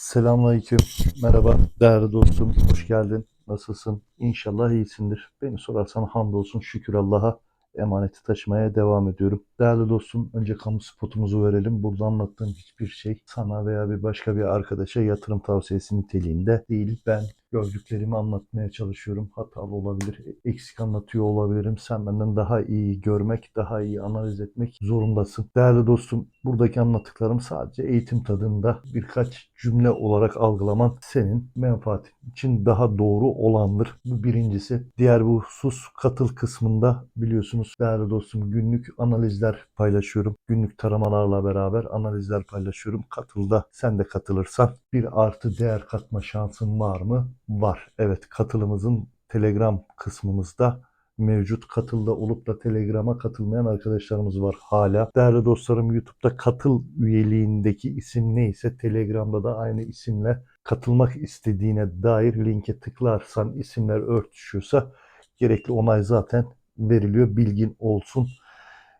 Selamünaleyküm. Merhaba değerli dostum. Hoş geldin. Nasılsın? İnşallah iyisindir. Beni sorarsan hamdolsun şükür Allah'a emaneti taşımaya devam ediyorum. Değerli dostum önce kamu spotumuzu verelim. Burada anlattığım hiçbir şey sana veya bir başka bir arkadaşa yatırım tavsiyesi niteliğinde değil. Ben gördüklerimi anlatmaya çalışıyorum. Hatalı olabilir, eksik anlatıyor olabilirim. Sen benden daha iyi görmek, daha iyi analiz etmek zorundasın. Değerli dostum, buradaki anlattıklarım sadece eğitim tadında birkaç cümle olarak algılaman senin menfaatin için daha doğru olandır. Bu birincisi. Diğer bu husus katıl kısmında biliyorsunuz değerli dostum günlük analizler paylaşıyorum. Günlük taramalarla beraber analizler paylaşıyorum. Katılda sen de katılırsan bir artı değer katma şansın var mı? Var. Evet katılımızın Telegram kısmımızda mevcut. Katılda olup da Telegram'a katılmayan arkadaşlarımız var hala. Değerli dostlarım YouTube'da katıl üyeliğindeki isim neyse Telegram'da da aynı isimle katılmak istediğine dair linke tıklarsan isimler örtüşüyorsa gerekli onay zaten veriliyor. Bilgin olsun.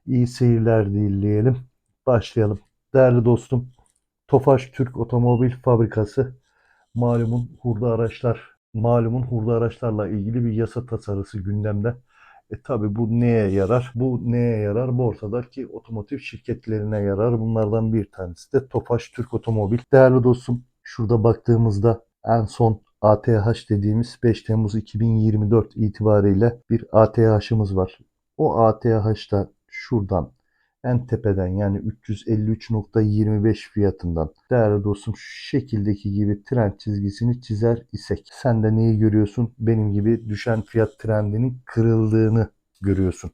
İyi seyirler dileyelim. Başlayalım. Değerli dostum Tofaş Türk Otomobil Fabrikası malumun hurda araçlar malumun hurda araçlarla ilgili bir yasa tasarısı gündemde. E tabi bu neye yarar? Bu neye yarar? Bu ortadaki otomotiv şirketlerine yarar. Bunlardan bir tanesi de Tofaş Türk Otomobil. Değerli dostum şurada baktığımızda en son ATH dediğimiz 5 Temmuz 2024 itibariyle bir ATH'ımız var. O ATH'da şuradan en tepeden yani 353.25 fiyatından değerli dostum şu şekildeki gibi trend çizgisini çizer isek sen de neyi görüyorsun? Benim gibi düşen fiyat trendinin kırıldığını görüyorsun.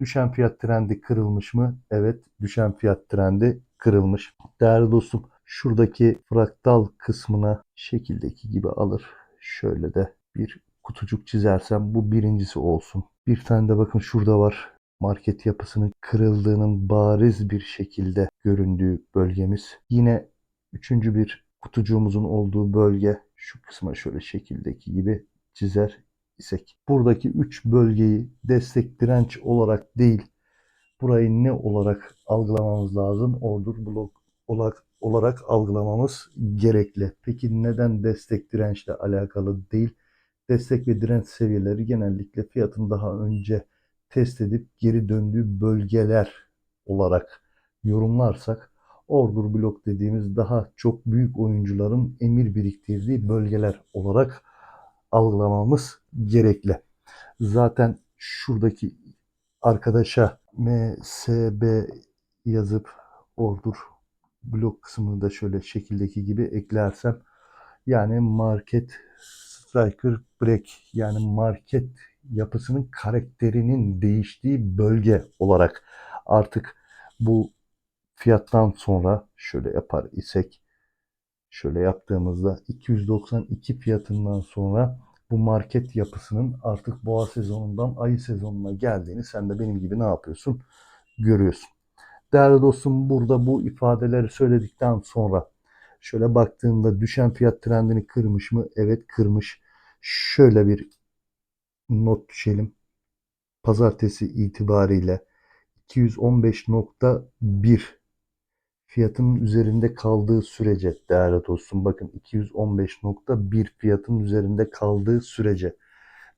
Düşen fiyat trendi kırılmış mı? Evet, düşen fiyat trendi kırılmış. Değerli dostum, şuradaki fraktal kısmına şekildeki gibi alır. Şöyle de bir kutucuk çizersem bu birincisi olsun. Bir tane de bakın şurada var market yapısının kırıldığının bariz bir şekilde göründüğü bölgemiz. Yine üçüncü bir kutucuğumuzun olduğu bölge şu kısma şöyle şekildeki gibi çizer isek. Buradaki üç bölgeyi destek direnç olarak değil burayı ne olarak algılamamız lazım? Order blok olarak, olarak algılamamız gerekli. Peki neden destek dirençle alakalı değil? Destek ve direnç seviyeleri genellikle fiyatın daha önce test edip geri döndüğü bölgeler olarak yorumlarsak order blok dediğimiz daha çok büyük oyuncuların emir biriktirdiği bölgeler olarak algılamamız gerekli. Zaten şuradaki arkadaşa MSB yazıp order blok kısmını da şöyle şekildeki gibi eklersem yani market striker break yani market yapısının karakterinin değiştiği bölge olarak artık bu fiyattan sonra şöyle yapar isek şöyle yaptığımızda 292 fiyatından sonra bu market yapısının artık boğa sezonundan ayı sezonuna geldiğini sen de benim gibi ne yapıyorsun? Görüyorsun. Değerli dostum burada bu ifadeleri söyledikten sonra şöyle baktığında düşen fiyat trendini kırmış mı? Evet kırmış. Şöyle bir not düşelim. Pazartesi itibariyle 215.1 fiyatının üzerinde kaldığı sürece değerli dostum bakın 215.1 fiyatın üzerinde kaldığı sürece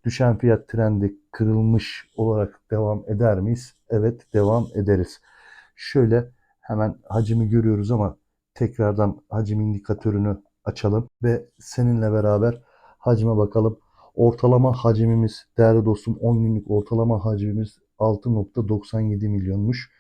düşen fiyat trendi kırılmış olarak devam eder miyiz? Evet devam ederiz. Şöyle hemen hacimi görüyoruz ama tekrardan hacim indikatörünü açalım ve seninle beraber hacime bakalım. Ortalama hacimimiz değerli dostum 10 günlük ortalama hacimimiz 6.97 milyonmuş.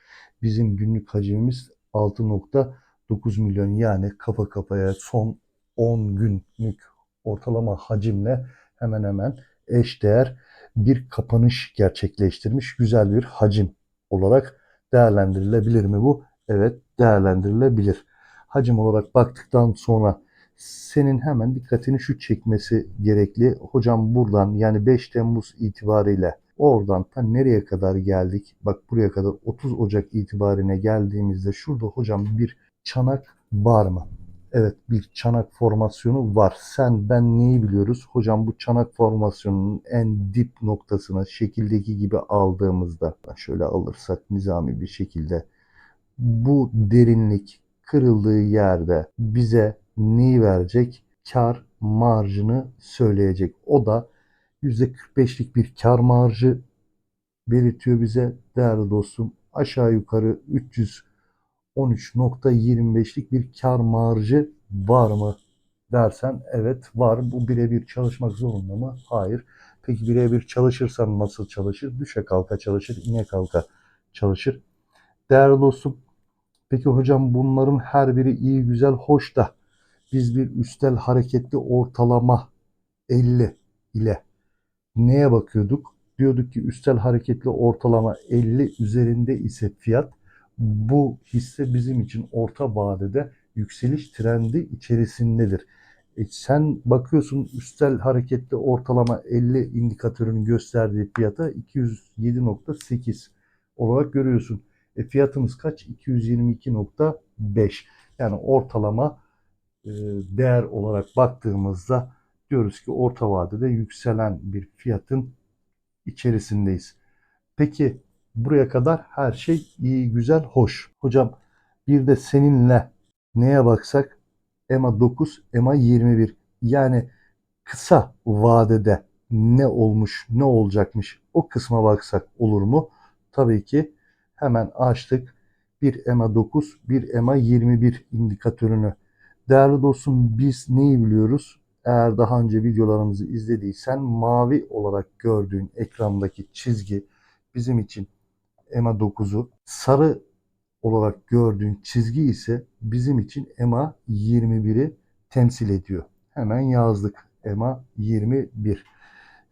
Bizim günlük hacimimiz 6.9 milyon yani kafa kafaya son 10 günlük ortalama hacimle hemen hemen eşdeğer bir kapanış gerçekleştirmiş güzel bir hacim olarak değerlendirilebilir mi bu? Evet değerlendirilebilir. Hacim olarak baktıktan sonra senin hemen dikkatini şu çekmesi gerekli. Hocam buradan yani 5 Temmuz itibariyle oradan ta nereye kadar geldik? Bak buraya kadar 30 Ocak itibarine geldiğimizde şurada hocam bir çanak var mı? Evet bir çanak formasyonu var. Sen ben neyi biliyoruz? Hocam bu çanak formasyonunun en dip noktasına şekildeki gibi aldığımızda şöyle alırsak nizami bir şekilde bu derinlik kırıldığı yerde bize neyi verecek? Kar marjını söyleyecek. O da %45'lik bir kar marjı belirtiyor bize değerli dostum. Aşağı yukarı 313.25'lik bir kar marjı var mı dersen evet var. Bu birebir çalışmak zorunda mı? Hayır. Peki birebir çalışırsan nasıl çalışır? Düşe kalka çalışır, ine kalka çalışır. Değerli dostum, peki hocam bunların her biri iyi, güzel, hoş da biz bir üstel hareketli ortalama 50 ile neye bakıyorduk? Diyorduk ki üstel hareketli ortalama 50 üzerinde ise fiyat bu hisse bizim için orta vadede yükseliş trendi içerisindedir. E sen bakıyorsun üstel hareketli ortalama 50 indikatörünün gösterdiği fiyata 207.8 olarak görüyorsun. E fiyatımız kaç? 222.5. Yani ortalama değer olarak baktığımızda diyoruz ki orta vadede yükselen bir fiyatın içerisindeyiz. Peki buraya kadar her şey iyi, güzel, hoş. Hocam bir de seninle neye baksak EMA 9, EMA 21. Yani kısa vadede ne olmuş, ne olacakmış o kısma baksak olur mu? Tabii ki hemen açtık. Bir EMA 9, bir EMA 21 indikatörünü. Değerli dostum biz neyi biliyoruz? Eğer daha önce videolarımızı izlediysen mavi olarak gördüğün ekrandaki çizgi bizim için EMA 9'u, sarı olarak gördüğün çizgi ise bizim için EMA 21'i temsil ediyor. Hemen yazdık EMA 21.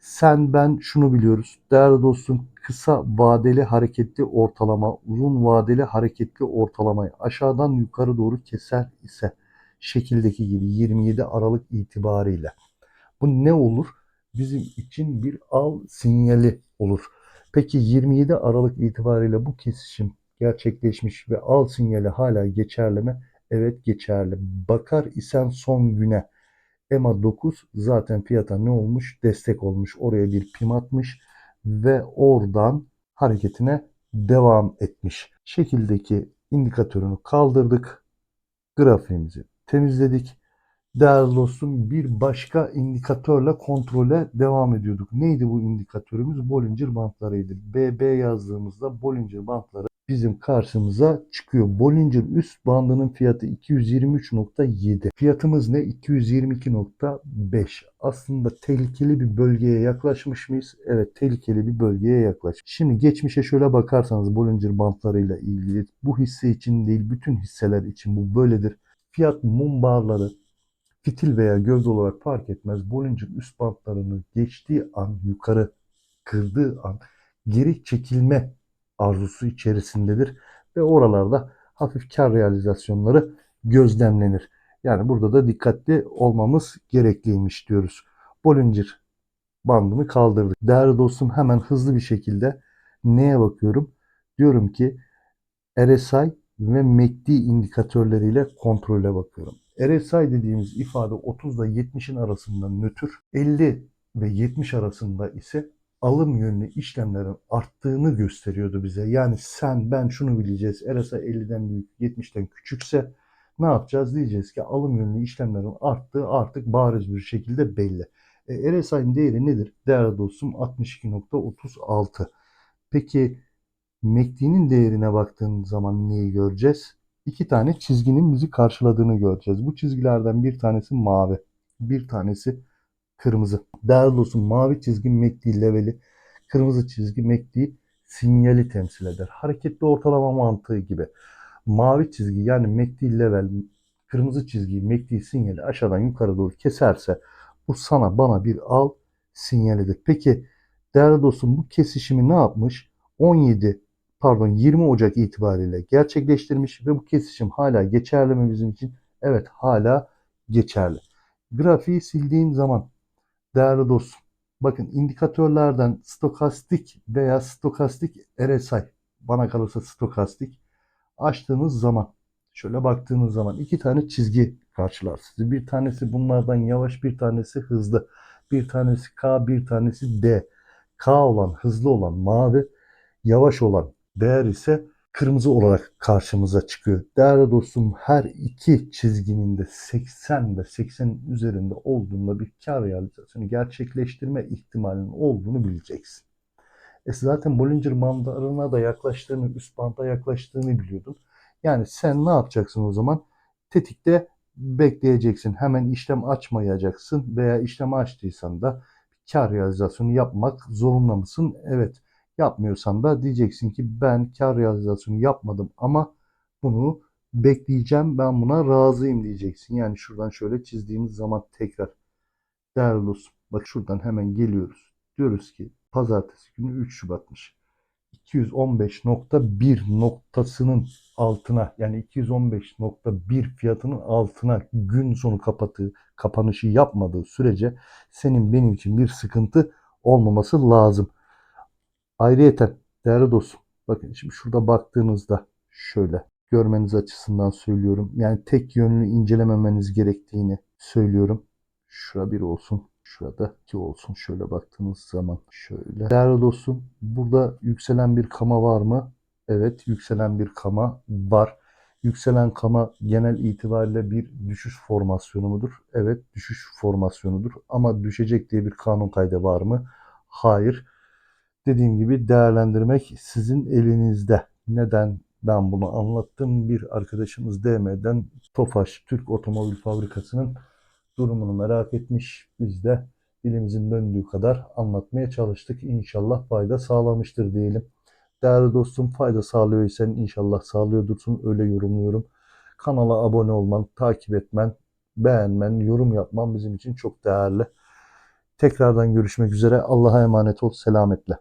Sen ben şunu biliyoruz. Değerli dostum kısa vadeli hareketli ortalama, uzun vadeli hareketli ortalamayı aşağıdan yukarı doğru keser ise şekildeki gibi 27 Aralık itibariyle. Bu ne olur? Bizim için bir al sinyali olur. Peki 27 Aralık itibariyle bu kesişim gerçekleşmiş ve al sinyali hala geçerli mi? Evet geçerli. Bakar isen son güne EMA 9 zaten fiyata ne olmuş? Destek olmuş. Oraya bir pim atmış ve oradan hareketine devam etmiş. Şekildeki indikatörünü kaldırdık. Grafiğimizi temizledik. Değerli dostum bir başka indikatörle kontrole devam ediyorduk. Neydi bu indikatörümüz? Bollinger bantlarıydı. BB yazdığımızda Bollinger bantları bizim karşımıza çıkıyor. Bollinger üst bandının fiyatı 223.7. Fiyatımız ne? 222.5. Aslında tehlikeli bir bölgeye yaklaşmış mıyız? Evet tehlikeli bir bölgeye yaklaşmış. Şimdi geçmişe şöyle bakarsanız Bollinger bantlarıyla ilgili bu hisse için değil bütün hisseler için bu böyledir. Fiyat mum barları fitil veya gövde olarak fark etmez. Bollinger üst bantlarını geçtiği an yukarı kırdığı an geri çekilme arzusu içerisindedir ve oralarda hafif kar realizasyonları gözlemlenir. Yani burada da dikkatli olmamız gerekliymiş diyoruz. Bollinger bandını kaldırdık. Değerli dostum hemen hızlı bir şekilde neye bakıyorum? Diyorum ki RSI ve MACD indikatörleriyle kontrole bakıyorum. RSI dediğimiz ifade 30 ile 70'in arasında nötr, 50 ve 70 arasında ise alım yönlü işlemlerin arttığını gösteriyordu bize. Yani sen ben şunu bileceğiz. RSI 50'den büyük 70'ten küçükse ne yapacağız? Diyeceğiz ki alım yönlü işlemlerin arttığı artık bariz bir şekilde belli. E, RSI'nin değeri nedir? Değerli dostum 62.36. Peki MACD'nin değerine baktığın zaman neyi göreceğiz? İki tane çizginin bizi karşıladığını göreceğiz. Bu çizgilerden bir tanesi mavi, bir tanesi kırmızı. Değerli dostum mavi çizgi MACD leveli, kırmızı çizgi MACD sinyali temsil eder. Hareketli ortalama mantığı gibi. Mavi çizgi yani MACD level, kırmızı çizgi MACD sinyali aşağıdan yukarı doğru keserse bu sana bana bir al sinyalidir. Peki değerli dostum bu kesişimi ne yapmış? 17 pardon 20 Ocak itibariyle gerçekleştirmiş ve bu kesişim hala geçerli mi bizim için? Evet hala geçerli. Grafiği sildiğim zaman değerli dostum bakın indikatörlerden stokastik veya stokastik RSI bana kalırsa stokastik açtığınız zaman şöyle baktığınız zaman iki tane çizgi karşılar sizi. Bir tanesi bunlardan yavaş bir tanesi hızlı. Bir tanesi K bir tanesi D. K olan hızlı olan mavi yavaş olan değer ise kırmızı olarak karşımıza çıkıyor. Değerli dostum her iki çizginin de 80 ve 80'in üzerinde olduğunda bir kar realizasyonu gerçekleştirme ihtimalinin olduğunu bileceksin. E zaten Bollinger bandlarına da yaklaştığını, üst banda yaklaştığını biliyordun. Yani sen ne yapacaksın o zaman? Tetikte bekleyeceksin. Hemen işlem açmayacaksın veya işlem açtıysan da kar realizasyonu yapmak zorunda mısın? Evet. Yapmıyorsan da diyeceksin ki ben kar realizasyonu yapmadım ama bunu bekleyeceğim. Ben buna razıyım diyeceksin. Yani şuradan şöyle çizdiğimiz zaman tekrar değerli dostum bak şuradan hemen geliyoruz. Diyoruz ki pazartesi günü 3 Şubat'mış. 215.1 noktasının altına yani 215.1 fiyatının altına gün sonu kapatı, kapanışı yapmadığı sürece senin benim için bir sıkıntı olmaması lazım. Ayrıyeten değerli dostum bakın şimdi şurada baktığınızda şöyle görmeniz açısından söylüyorum. Yani tek yönlü incelememeniz gerektiğini söylüyorum. Şura bir olsun. Şurada iki olsun. Şöyle baktığınız zaman şöyle. Değerli dostum burada yükselen bir kama var mı? Evet yükselen bir kama var. Yükselen kama genel itibariyle bir düşüş formasyonu mudur? Evet düşüş formasyonudur. Ama düşecek diye bir kanun kaydı var mı? Hayır. Dediğim gibi değerlendirmek sizin elinizde. Neden ben bunu anlattım? Bir arkadaşımız DM'den Tofaş Türk Otomobil Fabrikası'nın durumunu merak etmiş. Biz de dilimizin döndüğü kadar anlatmaya çalıştık. İnşallah fayda sağlamıştır diyelim. Değerli dostum fayda sağlıyorsan inşallah sağlıyordursun. Öyle yorumluyorum. Kanala abone olman, takip etmen, beğenmen, yorum yapman bizim için çok değerli. Tekrardan görüşmek üzere. Allah'a emanet ol. Selametle.